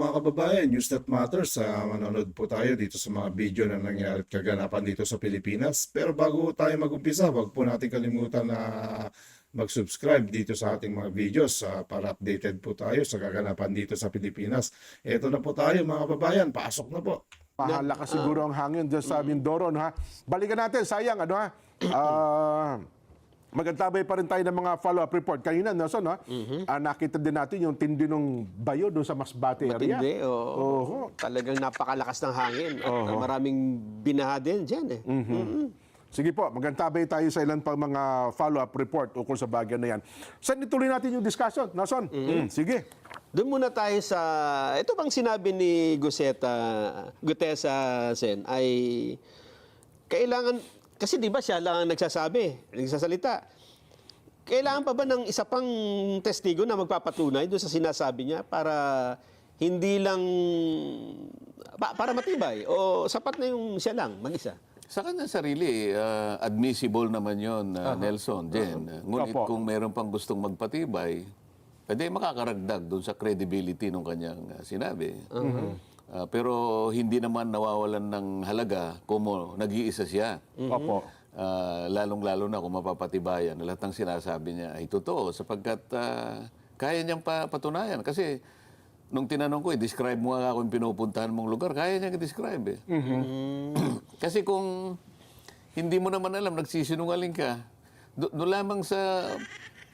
Mga kababayan, News That Matters, sa manonood po tayo dito sa mga video na nangyari at kaganapan dito sa Pilipinas. Pero bago tayo mag-umpisa, wag po natin kalimutan na mag-subscribe dito sa ating mga videos ah, para updated po tayo sa kaganapan dito sa Pilipinas. Ito na po tayo mga kababayan, pasok na po. Mahalakas siguro ang hangin dyan sa Mindoro, no, ha? Balikan natin, sayang, ano ha? Ah, magantabay pa rin tayo ng mga follow-up report. Kanina, Nelson, no? Ah, nakita din natin yung tindi ng bayo doon sa Masbate area. Matindi, oo. Oho. Talagang napakalakas ng hangin. At uh, maraming binaha din dyan eh. Sige po, magantabay tayo sa ilan pang mga follow-up report ukol sa bagay na yan. Saan ituloy natin yung discussion, Nelson? Mm, sige. Doon muna tayo sa... Ito bang sinabi ni Guseta, Gutesa Sen, ay kailangan... Kasi di ba siya lang ang nagsasabi, nagsasalita. Kailangan pa ba ng isa pang testigo na magpapatunay doon sa sinasabi niya para hindi lang... pa- para matibay? O sapat na yung siya lang, mag-isa? Sa kanya sarili, ah, admissible naman yon Nelson, Jen. Ngunit Opo. kung meron pang gustong magpatibay, pwede makakaragdag doon sa credibility ng kanyang ah, sinabi. Ah, pero hindi naman nawawalan ng halaga kung nag-iisa siya. Opo. Ah, lalong-lalo na kung mapapatibayan na lahat ng sinasabi niya ay totoo sapagkat ah, kaya niyang pa patunayan. Kasi nung tinanong ko, eh, describe mo nga kung pinupuntahan mong lugar, kaya niyang i-describe eh. Kasi kung hindi mo naman alam, nagsisinungaling ka, do- doon lamang sa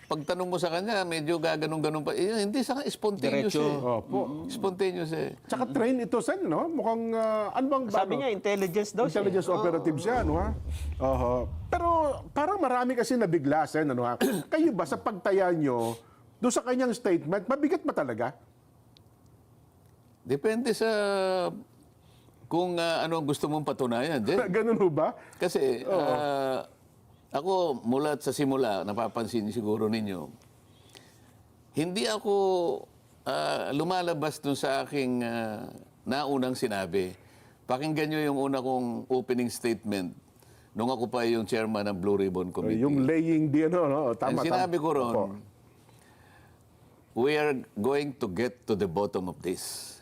pagtanong mo sa kanya, medyo gaganong-ganon pa. Eh, hindi sa spontaneous Diretso. eh. Opo. Spontaneous eh. Tsaka train ito, Sen, no? Mukhang, ah, ano bang Sabi ano? niya, intelligence daw siya. Intelligence operative siya, ano ha? Oho. Pero parang marami kasi nabigla, Sen, ano ha? Kayo ba sa pagtaya nyo, doon sa kanyang statement, mabigat ba talaga? Depende sa kung ah, ano ang gusto mong patunayan. Jen. Ganun ho ba? Kasi ah, ako mula sa simula, napapansin siguro ninyo, hindi ako ah, lumalabas dun sa aking ah, naunang sinabi. Pakinggan nyo yung una kong opening statement nung ako pa yung chairman ng Blue Ribbon Committee. Yung laying di ano, no? Tama, Ang sinabi ko ron, Opo. we are going to get to the bottom of this.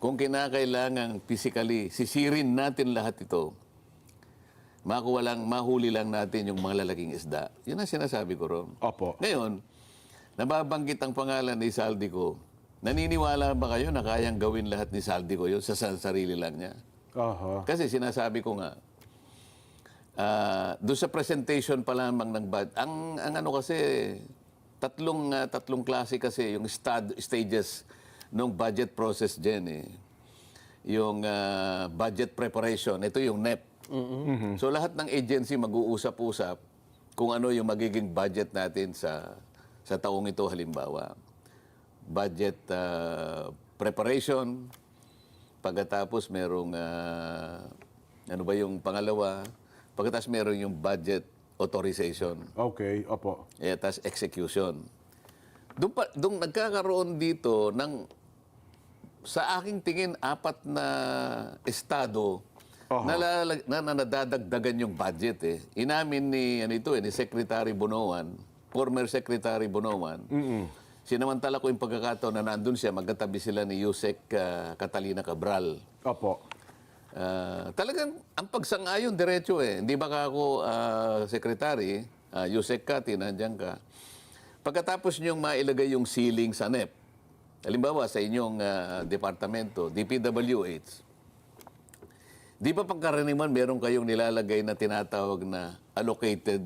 Kung kinakailangan physically, sisirin natin lahat ito, makuha lang, mahuli lang natin yung mga lalaking isda. Yun ang sinasabi ko ron. Opo. Ngayon, nababanggit ang pangalan ni Saldico. Naniniwala ba kayo na kayang gawin lahat ni Saldico yun sa sa sarili lang niya? Oho. Kasi sinasabi ko nga, ah, doon sa presentation pa lamang ng budget, ang, ang ano kasi, tatlong, ah, tatlong klase kasi yung stad, stages ng budget process dyan eh. Yung ah, budget preparation, ito yung NEP. So lahat ng agency mag-uusap-usap kung ano yung magiging budget natin sa sa taong ito halimbawa. Budget ah, preparation, Pagkatapos merong ah, ano ba yung pangalawa? Pagkatapos meron yung budget authorization. Okay, opo. Eh, tas execution. Doon, pa, doon nagkakaroon dito ng sa aking tingin apat na estado na, lalag- na, na nadadagdagan yung budget eh. Inamin ni ano ito eh, ni Secretary Bonoan, former Secretary Bonoan. Sinamantala ko yung pagkakataon na nandun siya, magkatabi sila ni Yusek ah, Catalina Cabral. Opo. Ah, talagang ang pagsang-ayon diretso eh. Hindi ba ka ako ah, secretary, uh, Yusek Kati, nandiyan ka. Pagkatapos niyong mailagay yung ceiling sa NEP, halimbawa sa inyong ah, departamento, DPWH, di ba pagkaraniwan meron kayong nilalagay na tinatawag na allocated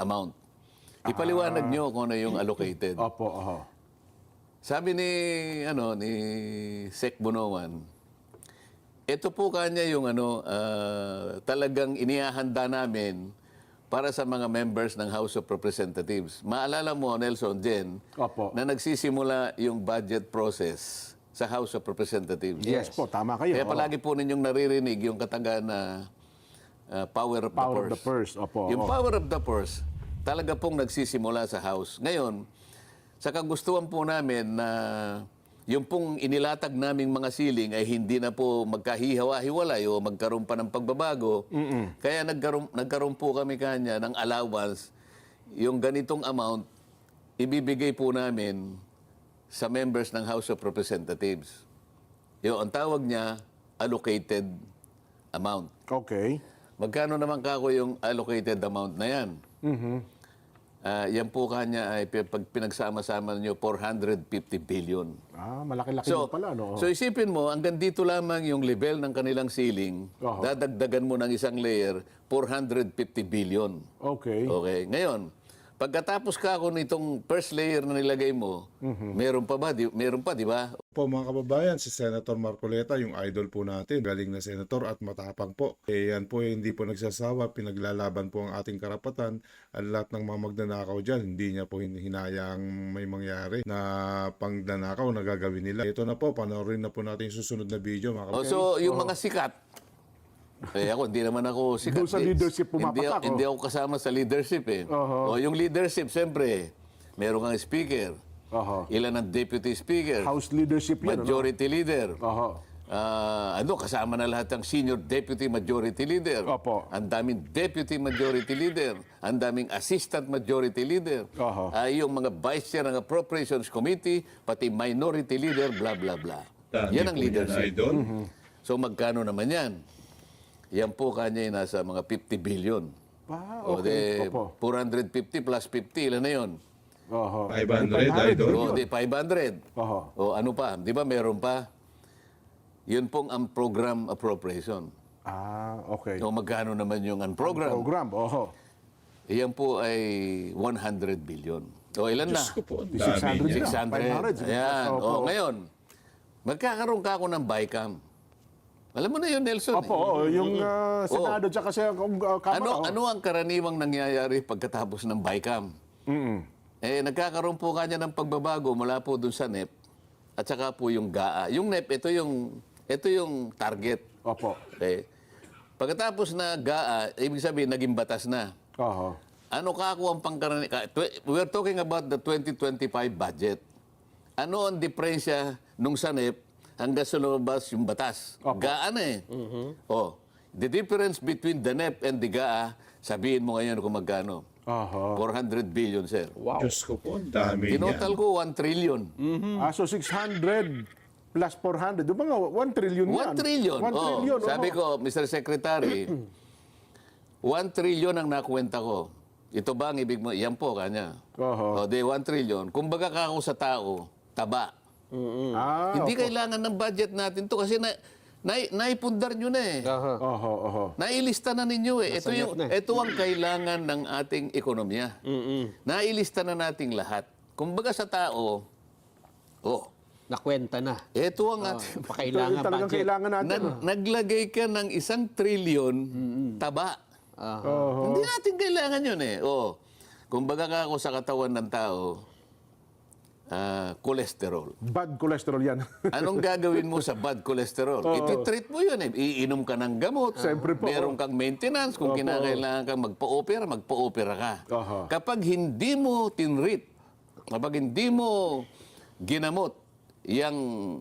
amount? Ipaliwanag niyo kung ano yung allocated. Opo, oho. Sabi ni ano ni Sec Bonoan, ito po kanya yung ano ah, talagang inihahanda namin para sa mga members ng House of Representatives. Maalala mo Nelson Jen Opo. na nagsisimula yung budget process sa House of Representatives. Yes, po, tama kayo. Kaya palagi po ninyong naririnig yung kataga na ah, power of Power of the the purse. purse, opo, Yung opo. power of the purse, talaga pong nagsisimula sa House. Ngayon, sa kagustuhan po namin na yung pong inilatag naming mga siling ay hindi na po magkahihawa-hiwalay o magkaroon pa ng pagbabago. Kaya nagkaroon, nagkaroon po kami kanya ng allowance. Yung ganitong amount, ibibigay po namin sa members ng House of Representatives. Yung ang tawag niya, allocated amount. Okay. Magkano naman kako yung allocated amount na yan? Ah, yan po kanya ay pag pinagsama-sama niyo 450 billion. Ah, malaki-laki So, pala, no? so isipin mo, hanggang dito lamang yung level ng kanilang ceiling, Oho. dadagdagan mo ng isang layer, 450 billion. okay. Okay, ngayon, pagkatapos ka ako nitong first layer na nilagay mo, meron pa ba? Di, meron pa, di ba? Po mga kababayan, si Senator Marcoleta, yung idol po natin, galing na senator at matapang po. Eh yan po eh, hindi po nagsasawa, pinaglalaban po ang ating karapatan. At lahat ng mga magnanakaw dyan, hindi niya po hin- hinayang may mangyari na pangdanakaw na gagawin nila. Ito na po, panoorin na po natin yung susunod na video mga kababayan. so, yung mga sikat, eh ako, hindi naman ako sikat. Doon sa eh. leadership hindi, pumapatak, ako- hindi ako kasama sa leadership eh. Oho. O, yung leadership, siyempre, meron kang speaker. Oho. Ilan ang deputy speaker? House leadership yan, ano? Majority leader. Oho. Ah, ano, kasama na lahat ng senior deputy majority leader. Opo. Ang daming deputy majority leader. Ang daming assistant majority leader. Oho. Ay yung mga vice chair ng appropriations committee, pati minority leader, bla bla bla. Dami yan ang leadership. idol. So magkano naman yan? Yan po kanya yung nasa mga 50 billion. Ah, O okay. de, Opo. 450 plus 50, ilan na yun? Oho. 500, idol. O de 500. Oho. O ano pa? Di ba meron pa? Yun pong ang program appropriation. Ah, okay. O magkano naman yung ang program? Program, oho. Iyan po ay 100 billion. O ilan na? Diyos ko po, ang 600 dami niya. na. 500. 600. Ayan. O ngayon, magkakaroon ka ako ng BICAM. Alam mo na yun, Nelson. Opo, eh. oo, yung uh, Senado tsaka sa uh, Kamara. Ano, oh. ano ang karaniwang nangyayari pagkatapos ng BICAM? Mm-mm. Eh, nagkakaroon po kanya ng pagbabago mula po dun sa NEP at saka po yung GAA. Yung NEP, ito yung, ito yung target. Opo. Okay. Pagkatapos na GAA, ibig sabihin, naging batas na. Oho. Ano ka ako ang pangkarani... We're talking about the 2025 budget. Ano ang diferensya nung sa NEP hanggang sa lumabas yung batas? Opo. GAA na eh. Oh, the difference between the NEP and the GAA, sabihin mo ngayon kung magkano. Oho. 400 billion, sir. Diyos ko po, ang dami niya. Tinotal ko 1 trillion. Ah, so 600 plus 400. Di ba nga, 1 trillion 1 yan? trillion. 1 Oh, trillion. sabi oho. ko, Mr. Secretary, 1 trillion ang nakuwenta ko. Ito ba ang ibig mo? Yan po, kanya. Oho. O, di 1 trillion. Kumbaga ka ako sa tao, taba. Ah, Hindi kailangan ng budget natin to kasi na, na, naipundar nyo na eh. Aha. oho, oho. Nailista na ninyo eh. Ito, yung, na eh. ito ang kailangan ng ating ekonomiya. Nailista na nating lahat. Kumbaga sa tao, oh, Nakwenta na. ito ang Ah, ating... pakailangan Ito talagang budget. kailangan natin. Nag, naglagay ka ng isang trilyon taba. Ah. Oho. Hindi natin kailangan yun eh. Oh, kumbaga ka ako sa katawan ng tao, ah, cholesterol. Bad cholesterol yan. Anong gagawin mo sa bad cholesterol? Iti-treat mo yun eh. Iinom ka ng gamot. Siyempre po. Meron kang maintenance. Kung kinakailangan kang magpa-opera, magpa-opera ka. Aha. Kapag hindi mo tinreat, kapag hindi mo ginamot, yang,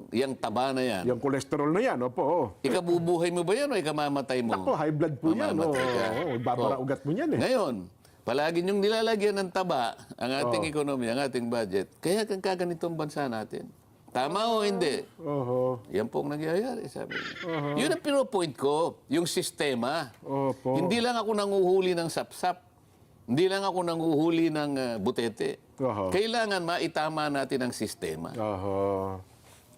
yang taba na yan, yung cholesterol na yan, opo. Oh. ikabubuhay mo ba yan o ikamamatay mo? Ako, high blood po yan. Oh, Mamamatay oh, babara Oh. ugat mo yan eh. Ngayon, palagi niyong nilalagyan ng taba ang ating ekonomiya, ang ating budget. Kaya kang kaganitong bansa natin. Tama o hindi? Oho. Yan pong nangyayari, sabi niya. Yun ang pinopoint ko, yung sistema. Opo. Hindi lang ako nanguhuli ng sapsap. Hindi lang ako nanguhuli ng ah, butete. Oho. Kailangan maitama natin ang sistema. Oho.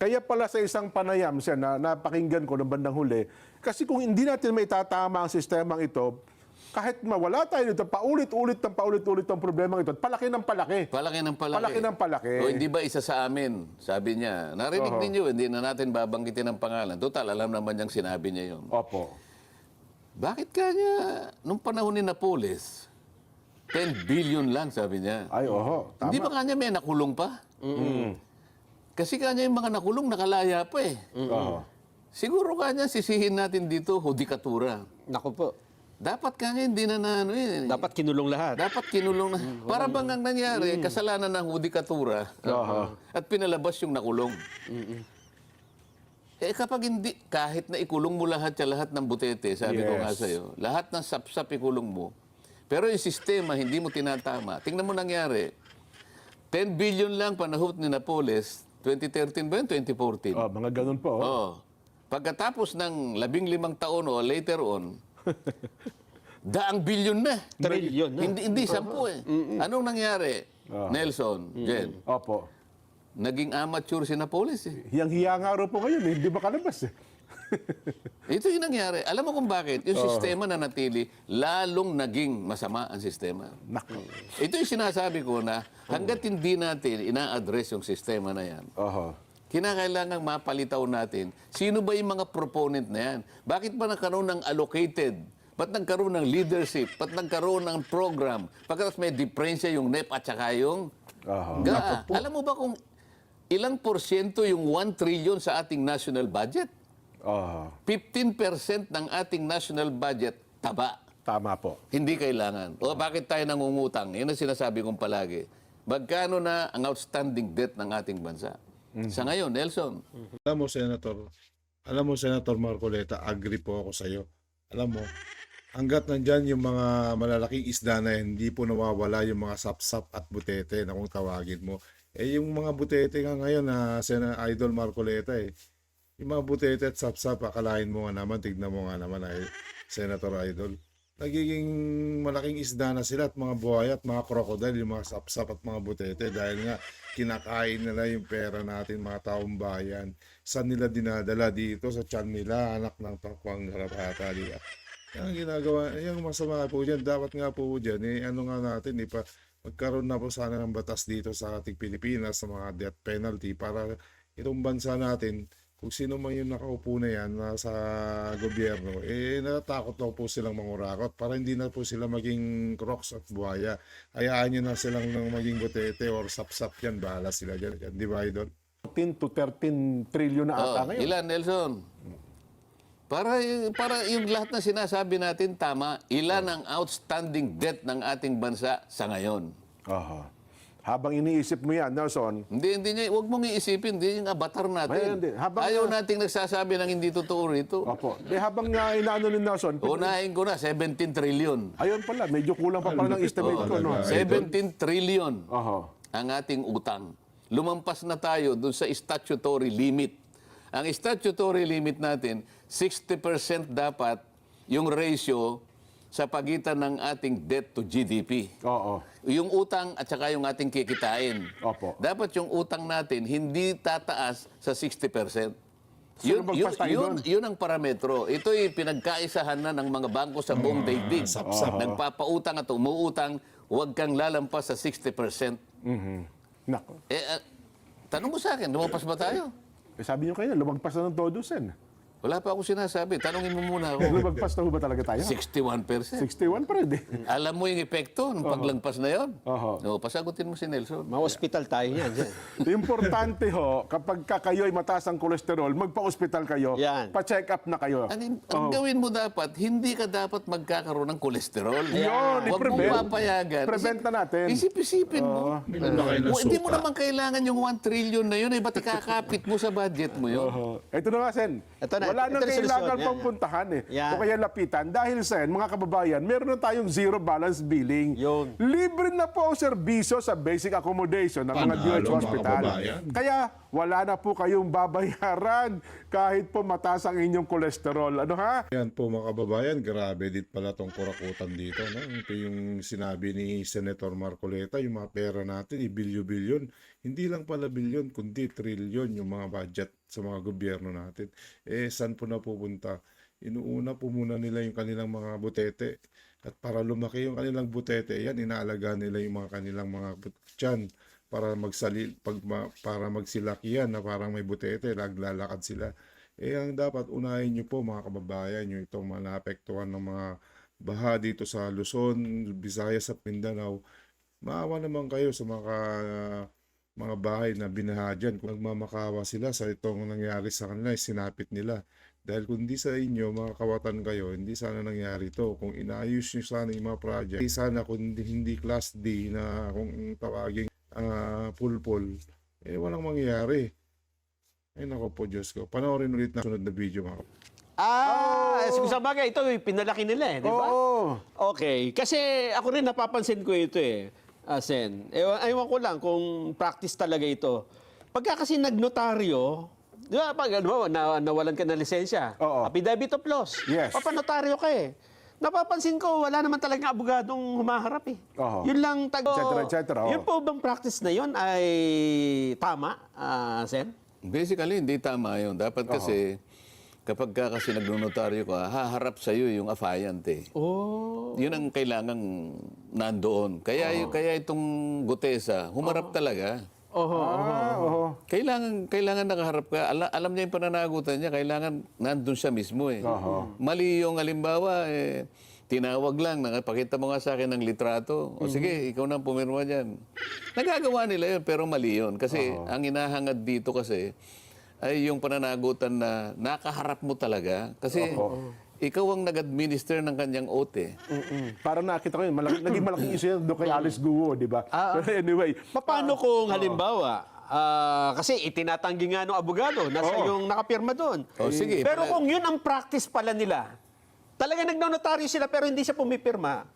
Kaya pala sa isang panayam siya na napakinggan ko ng bandang huli, kasi kung hindi natin may tatama ang sistemang ito, kahit mawala tayo dito, paulit-ulit ng paulit-ulit ang problema ito, palaki ng palaki. Palaki ng palaki. Palaki ng palaki. O hindi ba isa sa amin? Sabi niya. Narinig ninyo, hindi na natin babanggitin ang pangalan. Total, alam naman niyang sinabi niya yun. Opo. Bakit kanya, nung panahon ni Napoles, 10 billion lang, sabi niya. Ay, oho. Tama. Hindi ba kanya may nakulong pa? Kasi kanya yung mga nakulong nakalaya pa eh. Oho. Siguro kanya sisihin natin dito, hudikatura. Naku po. Dapat kanya hindi na na ano eh. Dapat kinulong lahat. Dapat kinulong na. Para bang ang nangyari, kasalanan ng hudikatura at pinalabas yung nakulong. Eh kapag hindi, kahit na ikulong mo lahat sa lahat ng butete, sabi ko nga Yes. sa'yo, lahat ng sapsap ikulong mo, pero yung sistema hindi mo tinatama. Tingnan mo nangyari, 10 billion lang panahot ni Napoles, 2013 ba yun? 2014? Oh, mga ganun po. oh. Oo. Pagkatapos ng labing limang taon o later on, daang bilyon na. Trillion na. Hindi, hindi sampu eh. Anong nangyari? Nelson, Jen, Opo. naging amateur si Napoles eh. Hiyang-hiya nga raw po ngayon, eh. hindi makalabas eh. Ito yung nangyari. Alam mo kung bakit? Yung sistema na natili, lalong naging masama ang sistema. Nako. Ito yung sinasabi ko na hanggat hindi natin ina-address yung sistema na yan, Oho. Kinakailangan mapalitaw natin sino ba yung mga proponent na yan. Bakit ba nagkaroon ng allocated? Ba't nagkaroon ng leadership? Ba't nagkaroon ng program? Pagkatapos may diferensya yung NEP at saka yung. GA. Alam mo ba kung ilang porsyento yung 1 trillion sa ating national budget? Oho. 15% ng ating national budget, taba. Tama po. Hindi kailangan. O bakit tayo nangungutang? Yan ang sinasabi kong palagi. Magkano na ang outstanding debt ng ating bansa? Sa ngayon, Nelson, Alam mo, Senator, alam mo, Senator Marcoleta, agree po ako sa iyo. Alam mo, hanggat nandyan yung mga malalaking isda na hindi po nawawala yung mga sapsap at butete na kung tawagin mo. Eh, yung mga butete nga ngayon na Sena Idol Marcoleta eh. Yung mga butete at sapsap, akalain mo nga naman, tignan mo nga naman ay Senator Idol. Nagiging malaking isda na sila at mga buhay at mga crocodile, yung mga sapsap at mga butete dahil nga kinakain nila yung pera natin mga taong bayan. Saan nila dinadala dito sa tiyan nila, anak ng takwang harapata nila. Yan ang ginagawa, yung masama po dyan, dapat nga po dyan, eh, ano nga natin, eh, pa, magkaroon na po sana ng batas dito sa ating Pilipinas sa mga death penalty para itong bansa natin, kung sino man yung nakaupo na yan nasa gobyerno, eh natatakot daw po silang mangurakot para hindi na po sila maging crocs at buhaya. Hayaan nyo na silang nang maging butete or sapsap yan, bahala sila dyan. Di ba, Idol? 14 to 13 trillion na ata oh, ngayon. ilan, Nelson? Para, para yung lahat na sinasabi natin tama, ilan ang outstanding debt ng ating bansa sa ngayon? Oho. Habang iniisip mo yan, Nelson, Hindi, hindi niya, huwag mong iisipin, hindi yung avatar Ayun, natin. hindi. Habang- Ayaw nating nagsasabi ng hindi totoo rito. opo. Eh, habang nga inaano ni Nelson, Unahin ko na, 17 trillion. ayun pala, medyo kulang pa pala ng estimate ko. No? talaga. 17 trillion Oho. ang ating utang. Lumampas na tayo dun sa statutory limit. Ang statutory limit natin, 60% dapat yung ratio sa pagitan ng ating debt to GDP. Oo. Yung utang at saka yung ating kikitain. Opo. Dapat yung utang natin hindi tataas sa 60%. Sino Yun, yun, yun, yun ang parametro. Ito'y pinagkaisahan na ng mga bangko sa buong daigdig. sapsap. Nagpapautang at umuutang, huwag kang lalampas sa 60%. Mhm. Nako. Eh, ah, tanong mo sa akin, lumampas ba tayo? Eh, sabi niyo kayo, lumagpas na ng todo, Sen. Wala pa ako sinasabi. Tanungin mo muna ako. Lumagpas na ho ba talaga tayo? 61%. 61 pa rin eh. Alam mo yung epekto ng paglagpas na yon? Oho. No, pasagutin mo si Nelson. Ma-hospital tayo yan. dyan. Importante ho, kapag ka kayo ay mataas ang kolesterol, magpa-ospital kayo, Yan. pa-check up na kayo. Ang, ang gawin mo dapat, hindi ka dapat magkakaroon ng kolesterol. Yun, Huwag mo i-prevent. papayagan. Prevent na natin. Isip-isipin mo. Minum na kayo ng hindi mo suka. naman kailangan yung 1 trillion na yun. Eh, ba't ikakapit mo sa budget mo yun? Oho. Ito na nga, Sen. Ito na, Wala nang kailangan Yan, pang yan. puntahan eh. Yan. O kaya lapitan. Dahil, Sen, mga kababayan, meron na tayong zero balance billing. Yun. Libre na po ang serbisyo sa basic accommodation ng mga Panalo, DOH mga hospital. kababayan. Kaya wala na po kayong babayaran kahit po mataas ang inyong kolesterol. Ano ha? Yan po mga kababayan, grabe din pala tong kurakutan dito. No? Ito yung sinabi ni Senator Marcoleta, yung mga pera natin, i-bilyo-bilyon. Hindi lang pala bilyon, kundi trilyon yung mga budget sa mga gobyerno natin. Eh, saan po napupunta? Inuuna po muna nila yung kanilang mga butete. At para lumaki yung kanilang butete, yan, inaalaga nila yung mga kanilang mga tiyan para magsali pag ma- para magsilakihan na parang may butete, naglalakad sila. Eh ang dapat unahin niyo po mga kababayan, yung itong mga naapektuhan ng mga baha dito sa Luzon, Visayas at Mindanao. Maawa naman kayo sa mga mga bahay na binaha dyan. Kung nagmamakawa sila sa itong nangyari sa kanila, sinapit nila. Dahil kung di sa inyo, mga kawatan kayo, hindi sana nangyari to. Kung inaayos nyo sana yung mga project, hindi sana kung hindi, hindi class D na kung tawagin ah pulpol, eh walang mangyayari. Ay nako po Diyos ko. Panoorin ulit na sunod na video mga kapatid. Ah, oh. sa bagay, ito yung pinalaki nila eh, di ba? Oo. Okay, kasi ako rin napapansin ko ito eh. Ah, Sen. Ewan, ewan ko lang kung practice talaga ito. Pagka kasi nagnotaryo, di ba, pag ano, na, nawalan ka ng lisensya, Oo. affidavit of loss, Yes. papanotaryo ka eh. Napapansin ko, wala naman talagang abogadong humaharap eh. Oo. Yun lang tago. Et cetera, et cetera, oo. Yun po bang practice na yun ay tama, ah, Sen? Basically, hindi tama yun. Dapat kasi, kapag ka kasi nagnonotaryo ka, haharap sa iyo yung affiant eh. Oh. Yun ang kailangang nandoon. Kaya, kaya itong Gutesa, humarap talaga. Oho. Ah, oho. Kailangan kailangan nakaharap ka. Ala, alam niya yung pananagutan niya, kailangan nandun siya mismo eh. Mali yung halimbawa eh tinawag lang, nakapakita mo nga sa akin ng litrato. O sige, ikaw na ang pumirma diyan. Nagagawa nila yun pero mali yun kasi ang inahangad dito kasi ay yung pananagutan na nakaharap mo talaga kasi ikaw ang nag-administer ng kanyang oath eh. Mm-mm. Parang nakita ko yun, malaki, naging malaking issue yun doon kay Alice Guo, di ba? Pero anyway, Paano kung halimbawa, ah, kasi itinatanggi nga ng abogado, nasa yung nakapirma doon. O sige, Pero pala- kung yun ang practice pala nila, talaga nagnonotaryo sila pero hindi siya pumipirma.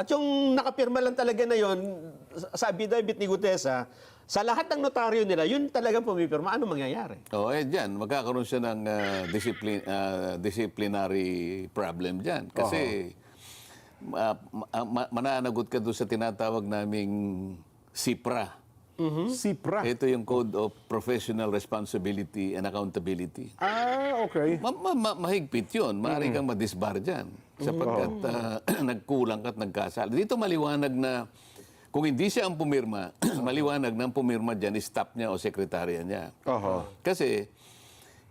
At yung nakapirma lang talaga na yun, sa affidavit ni Gutesa, sa lahat ng notaryo nila, yun talagang pumipirma. Ano mangyayari? Oh, eh diyan magkakaroon siya ng ah, discipline ah, disciplinary problem diyan kasi ah, ma- ma- mananagot ka doon sa tinatawag naming SIPRA. Sipra. Ito yung Code of Professional Responsibility and Accountability. Ah, okay. Ma- ma- ma- mahigpit yun. Maaari kang madisbar dyan. Sapagkat ah, nagkulang at nagkasala. Dito maliwanag na kung hindi siya ang pumirma, maliwanag na ang pumirma dyan staff niya o sekretarya niya. Oho. Kasi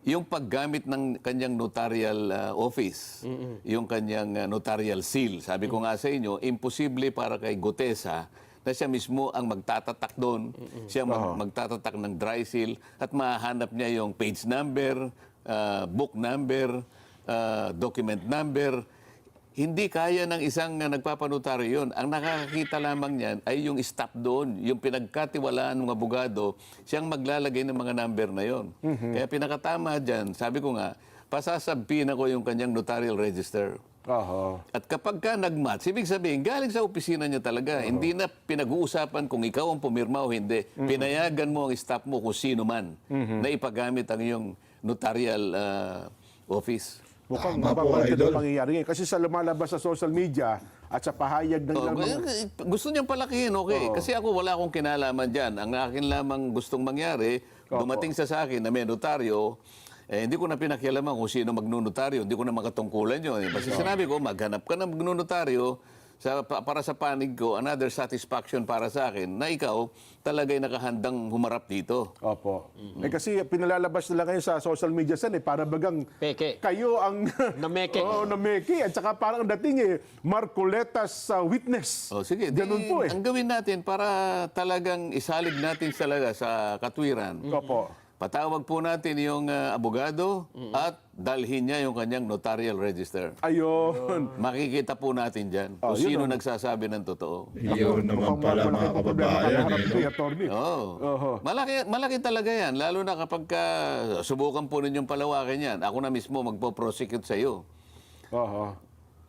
yung paggamit ng kanyang notarial ah, office, yung kanyang ah, notarial seal, sabi ko nga sa inyo, imposible para kay Gutesa na siya mismo ang magtatatak doon, siya mag- magtatatak ng dry seal at mahanap niya yung page number, ah, book number, ah, document number. Hindi kaya ng isang uh, nagpapanotaryo yun. Ang nakakakita lamang niyan ay yung staff doon, yung pinagkatiwalaan ng abogado, siyang maglalagay ng mga number na yon. Kaya pinakatama dyan, sabi ko nga, pasasabihin ako yung kanyang notarial register. Oho. At kapag ka nag-match, ibig sabihin, galing sa opisina niya talaga. Hindi na pinag-uusapan kung ikaw ang pumirma o hindi. Pinayagan mo ang staff mo kung sino man na ipagamit ang iyong notarial ah, office. Mukhang Tama po, mababalik Idol. na pangyayari ngayon. Kasi sa lumalabas sa social media at sa pahayag ng Oh, ilang mga... eh, gusto niyang palakihin, okay. Kasi ako wala akong kinalaman dyan. Ang akin lamang gustong mangyari, dumating sa sa akin na may notaryo, eh, hindi ko na pinakialaman kung sino magnunotaryo. Hindi ko na makatungkulan yun. Basta sinabi ko, maghanap ka ng magnunotaryo sa, pa- para sa panig ko, another satisfaction para sa akin na ikaw talagay nakahandang humarap dito. Opo. Eh kasi pinalalabas nila ngayon sa social media san eh, para bagang Peke. kayo ang... Nameke. Oo, nameke. At saka parang dating eh, Marcoletas sa witness. O sige, di, Ganun po eh. ang gawin natin para talagang isalig natin talaga sa katwiran. Opo. Patawag po natin yung ah, abogado at dalhin niya yung kanyang notarial register. Ayun. Makikita po natin dyan kung Oh, yun sino ang- nagsasabi ng totoo. Yun naman pala malaki mga kababayan. Eh. Oo. Oho. Malaki, malaki talaga yan. Lalo na kapag ka, subukan po ninyong palawakin yan. Ako na mismo magpo-prosecute sa iyo. Oho.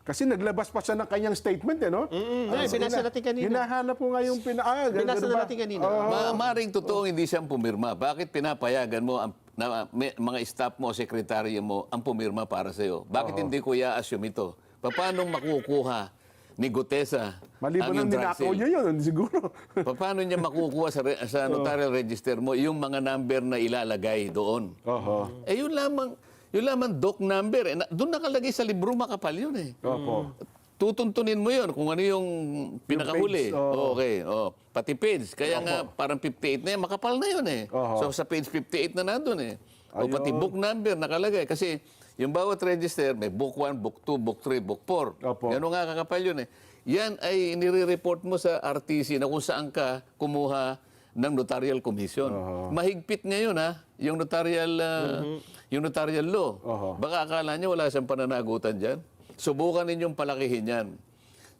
Kasi naglabas pa siya ng kanyang statement eh, no? Ay, binasa natin kanina. Hinahanap po nga yung pina... Ah, ganun Binasa ba? natin kanina. Oo. Ma maring totoo hindi siyang pumirma. Bakit pinapayagan mo ang na, may- mga staff mo o sekretaryo mo ang pumirma para sa iyo? Bakit hindi ko i-assume ito? Paano makukuha ni Gutesa Maliban ang ninakaw niya yun, siguro. Paano niya makukuha sa, re- sa notarial register mo yung mga number na ilalagay doon? Oho. Eh yun lamang, yun lamang doc number. Eh, na, doon nakalagay sa libro makapal yun eh. Opo. Tutuntunin mo yun kung ano yung page, pinakahuli. oo. Okay, oh. Pati page. Kaya nga parang 58 na yan, makapal na yun eh. Oho. So sa page 58 na nandun eh. O Ayun. pati book number nakalagay. Kasi yung bawat register, may book 1, book 2, book 3, book 4. Opo. Yan nga kakapal yun eh. Yan ay nire-report mo sa RTC na kung saan ka kumuha ng notarial commission. Mahigpit ngayon ha, yung notarial ah, yung notarial law. Oho. Baka akala niyo wala siyang pananagutan diyan. Subukan ninyong palakihin 'yan.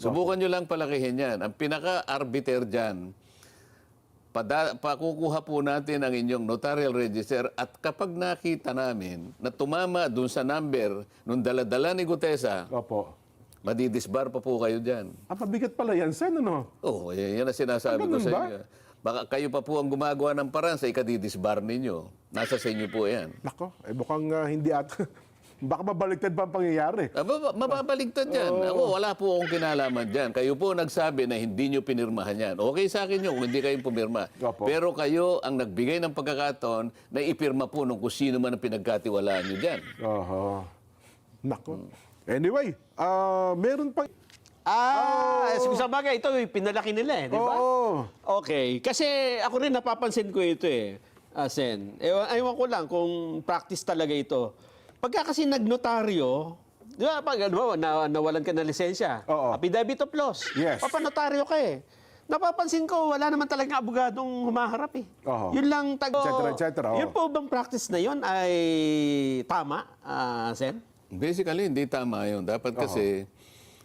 Subukan niyo lang palakihin 'yan. Ang pinaka-arbiter diyan, pada, pakukuha po natin ang inyong notarial register at kapag nakita namin na tumama dun sa number nung daladala ni Gutesa, Opo. Madidisbar pa po kayo dyan. Ang pabigat pala yan, Sen, ano? Oo, oh, yan ang sinasabi ko Ganun sa ba? Baka kayo pa po ang gumagawa ng paraan sa ikadidisbar ninyo. Nasa sa inyo po yan. Nako, eh mukhang ah, hindi at... Baka mabaliktad pa ang pangyayari. Aba, mababaligtad yan. Ako, wala po akong kinalaman dyan. Kayo po nagsabi na hindi nyo pinirmahan yan. Okay sa akin yun kung hindi kayo pumirma. Opo. Pero kayo ang nagbigay ng pagkakataon na ipirma po nung kung sino man ang pinagkatiwalaan nyo dyan. Oho. Nako. Anyway, ah meron pa... Ah, oh. sa bagay, ito yung pinalaki nila eh, di ba? Oo. Okay. Kasi ako rin napapansin ko ito eh, uh, Sen. Ewan, ewan ko lang kung practice talaga ito. Pagka kasi nagnotaryo, di ba, pag ano, na, nawalan ka ng lisensya, Oo. affidavit of loss, Yes. papanotaryo ka eh. Napapansin ko, wala naman talagang abogadong humaharap eh. Oo. Yun lang tago. Et cetera, et cetera, oo. Yun po bang practice na yun ay tama, ah, Sen? Basically, hindi tama yun. Dapat kasi,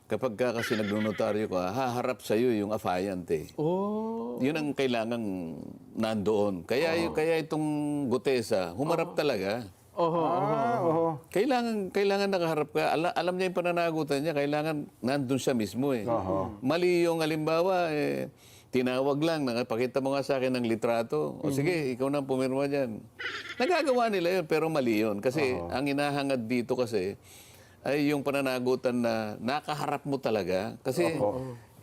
kapag ka kasi nagnonotaryo ka, haharap sa iyo yung affiant eh. Oh. Yun ang kailangang nandoon. Kaya, kaya itong Gutesa, humarap talaga. Oho. Ah, oho. Kailangan kailangan nakaharap ka. Ala, alam niya yung pananagutan niya, kailangan nandun siya mismo eh. Mali yung halimbawa eh tinawag lang, nakapakita mo nga sa akin ng litrato. O sige, ikaw na ang pumirma diyan. Nagagawa nila yun pero mali yun kasi ang inahangad dito kasi ay yung pananagutan na nakaharap mo talaga kasi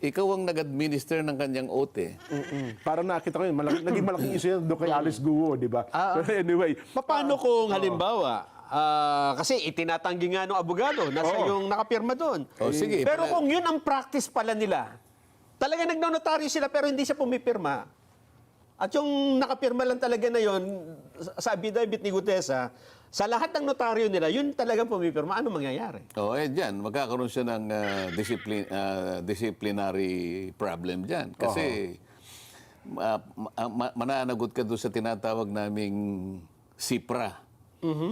ikaw ang nag-administer ng kanyang oath eh. Mm-mm. Parang nakita ko yun, malaki, naging malaking issue yan doon kay Alice Guo, di ba? Pero anyway, Paano kung halimbawa, ah, kasi itinatanggi nga ng abogado, nasa yung nakapirma doon. O, sige, Pero pala- kung yun ang practice pala nila, talaga nagnonotaryo sila pero hindi siya pumipirma. At yung nakapirma lang talaga na yun, sa affidavit ni Gutesa, sa lahat ng notaryo nila, yun talagang pumipirma. Ano mangyayari? Oh, eh diyan magkakaroon siya ng ah, discipline ah, disciplinary problem diyan kasi ah, ma- ma- mananagot ka doon sa tinatawag naming SIPRA.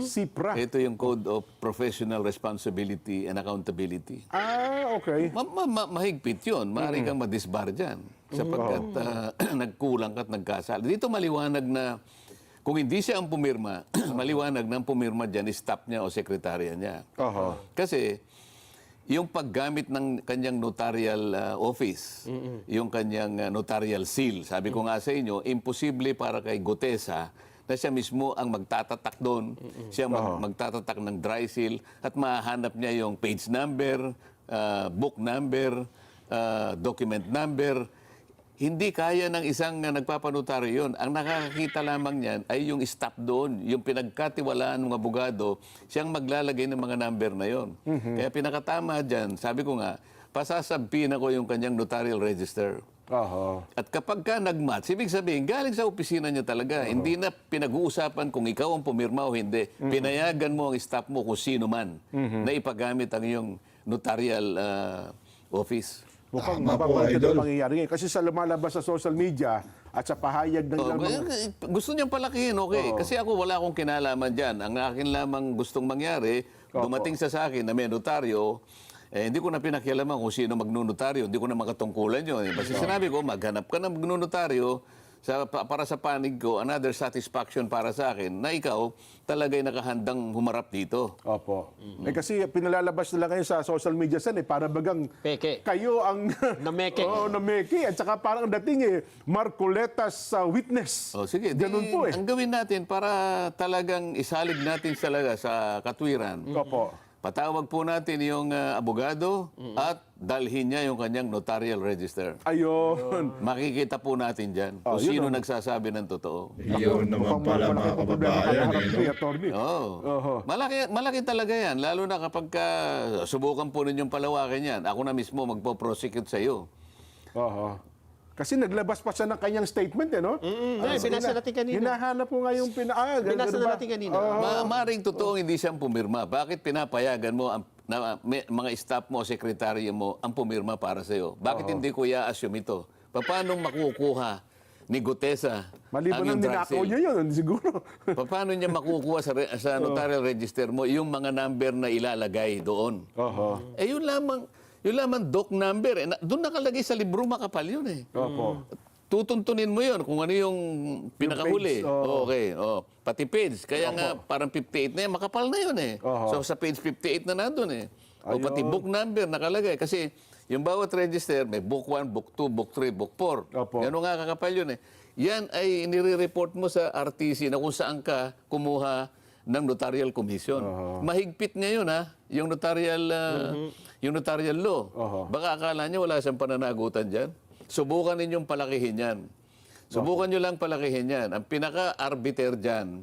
Sipra. Ito yung Code of Professional Responsibility and Accountability. Ah, okay. Ma- ma- ma- mahigpit yun. Maaari kang madisbar dyan. Sapagkat ah, nagkulang ka at nagkasala. Dito maliwanag na kung hindi siya ang pumirma, maliwanag na ang pumirma dyan, staff niya o sekretarya niya. Oho. Kasi yung paggamit ng kanyang notarial ah, office, yung kanyang ah, notarial seal, sabi ko nga sa inyo, imposible para kay Gutesa na siya mismo ang magtatatak doon, siya mag- magtatatak ng dry seal at mahanap niya yung page number, ah, book number, ah, document number. Hindi kaya ng isang uh, nagpapanotaryo yun. Ang nakakakita lamang niyan ay yung staff doon, yung pinagkatiwalaan ng abogado, siyang maglalagay ng mga number na yon. Kaya pinakatama dyan, sabi ko nga, pasasabihin ako yung kanyang notarial register. Oho. At kapag ka nag-match, ibig sabihin, galing sa opisina niya talaga. Hindi na pinag-uusapan kung ikaw ang pumirma o hindi. Pinayagan mo ang staff mo kung sino man na ipagamit ang iyong notarial ah, office. Mukhang Tama po, mababalik Idol. ang pangyayari ngayon. Kasi sa lumalabas sa social media at sa pahayag ng Oh, ilang mga... eh, gusto niyang palakihin, okay. Kasi ako wala akong kinalaman dyan. Ang akin lamang gustong mangyari, dumating sa sa akin na may notaryo, eh, hindi ko na pinakialaman kung sino magnunotaryo. Hindi ko na makatungkulan yun. Basta sinabi ko, maghanap ka ng magnunotaryo sa, pa- para sa panig ko, another satisfaction para sa akin na ikaw talagay nakahandang humarap dito. Opo. Eh kasi pinalalabas nila ngayon sa social media sen eh para bagang Peke. kayo ang Nameke. Oo, nameke at saka parang dating eh Marcoletas sa witness. O sige, di, Ganun po eh. ang gawin natin para talagang isalig natin talaga sa katwiran. Opo. Patawag po natin yung ah, abogado at dalhin niya yung kanyang notarial register. Ayun. Makikita po natin dyan kung Oh, yun sino nagsasabi ng totoo. Yun naman pala mga kababayan. Eh, no? attorney. Oo. Oho. Malaki, malaki talaga yan. Lalo na kapag ka, subukan po ninyong palawakin yan. Ako na mismo magpo-prosecute sa iyo. Oho. Kasi naglabas pa siya ng kanyang statement eh, no? Ay, binasa natin kanina. Hinahanap po nga yung pina... Ah, ganun Binasa ba? natin kanina. Ma maring totoo hindi siyang pumirma. Bakit pinapayagan mo ang na, may- mga staff mo o sekretaryo mo ang pumirma para sa iyo? Bakit hindi ko i-assume ito? Paano makukuha ni Gutesa Maliban ang iyong ng drug ninakaw sale? niya yun, siguro. Pa- Paano niya makukuha sa, re- sa notarial register mo yung mga number na ilalagay doon? Oho. Eh yun lamang, yun lamang doc number. Eh, na, doon nakalagay sa libro makapal yun eh. Opo. Tutuntunin mo yun kung ano yung page, pinakahuli. oo. Okay, oh. Pati page. Kaya nga parang 58 na yan, makapal na yun eh. Oho. So sa page 58 na nandun eh. O pati Ayun. book number nakalagay. Kasi yung bawat register, may book 1, book 2, book 3, book 4. Opo. Yan nga kakapal yun eh. Yan ay nire-report mo sa RTC na kung saan ka kumuha ng notarial commission. Mahigpit ngayon ha, yung notarial ah, yung notarial law. Oho. Baka akala niyo wala siyang pananagutan diyan. Subukan ninyong palakihin 'yan. Subukan niyo lang palakihin 'yan. Ang pinaka-arbiter diyan,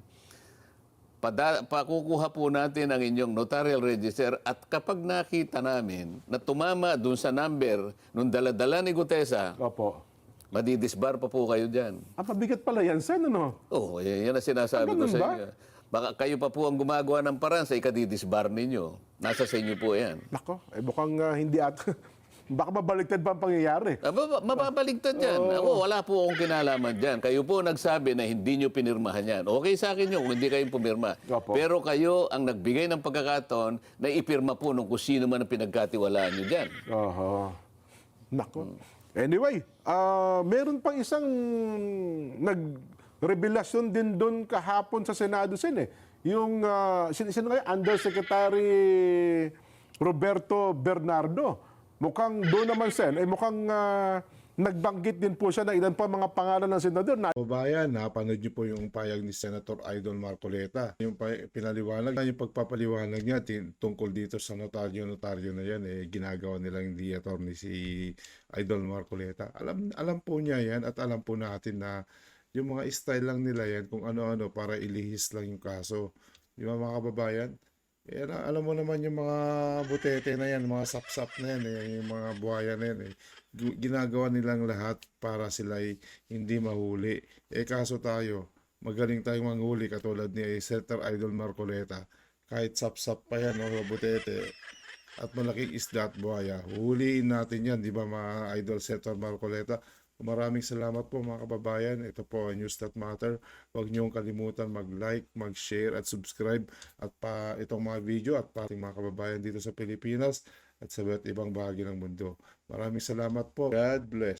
pada, pakukuha po natin ang inyong notarial register at kapag nakita namin na tumama dun sa number nung daladala ni Gutesa, Opo. madidisbar pa po kayo dyan. Ang pabigat pala yan, Sen, ano? Oo, oh, yan ang sinasabi Ah, ko ganun sa ba? inyo. Baka kayo pa po ang gumagawa ng paraan sa ikadidisbar ninyo. Nasa sa inyo po yan. Nako, eh mukhang ah, hindi at... Baka mabaliktad pa ang pangyayari. Ah, mab- Mababaligtad yan. Ako, wala po akong kinalaman dyan. Kayo po nagsabi na hindi nyo pinirmahan yan. Okay sa akin yun kung hindi kayo pumirma. Opo. Pero kayo ang nagbigay ng pagkakataon na ipirma po nung kung sino man ang pinagkatiwalaan nyo dyan. Oho. Nako. Anyway, ah meron pang isang nagrevelasyon din doon kahapon sa Senado Sen eh. Yung uh, sino, sino kaya? Undersecretary Roberto Bernardo. Mukhang doon naman Sen, eh mukhang ah, nagbanggit din po siya ng ilan pa mga pangalan ng senador na Kababayan, napanood niyo po yung payag ni Senator Idol Marcoleta. Yung pinaliwanag, yung pagpapaliwanag niya tungkol dito sa notaryo-notaryo na yan, eh, ginagawa nilang di attorney si Idol Marcoleta. Alam, alam po niya yan at alam po natin na yung mga style lang nila yan kung ano-ano para ilihis lang yung kaso. Di mga kababayan? Eh, ala- alam mo naman yung mga butete na yan, mga sapsap na yan, eh, yung mga buhaya na yan. Eh. Ginagawa nilang lahat para sila hindi mahuli. Eh kaso tayo, magaling tayong manghuli katulad ni Senator Idol Marcoleta. Kahit sapsap pa yan, o butete, at malaking isda at buhaya, huhuliin natin yan, di ba mga Idol Senator Marcoleta? Maraming salamat po mga kababayan. Ito po ang News That Matter. Huwag niyong kalimutan mag-like, mag-share at subscribe at pa itong mga video at pa mga kababayan dito sa Pilipinas at sa iba't ibang bahagi ng mundo. Maraming salamat po. God bless.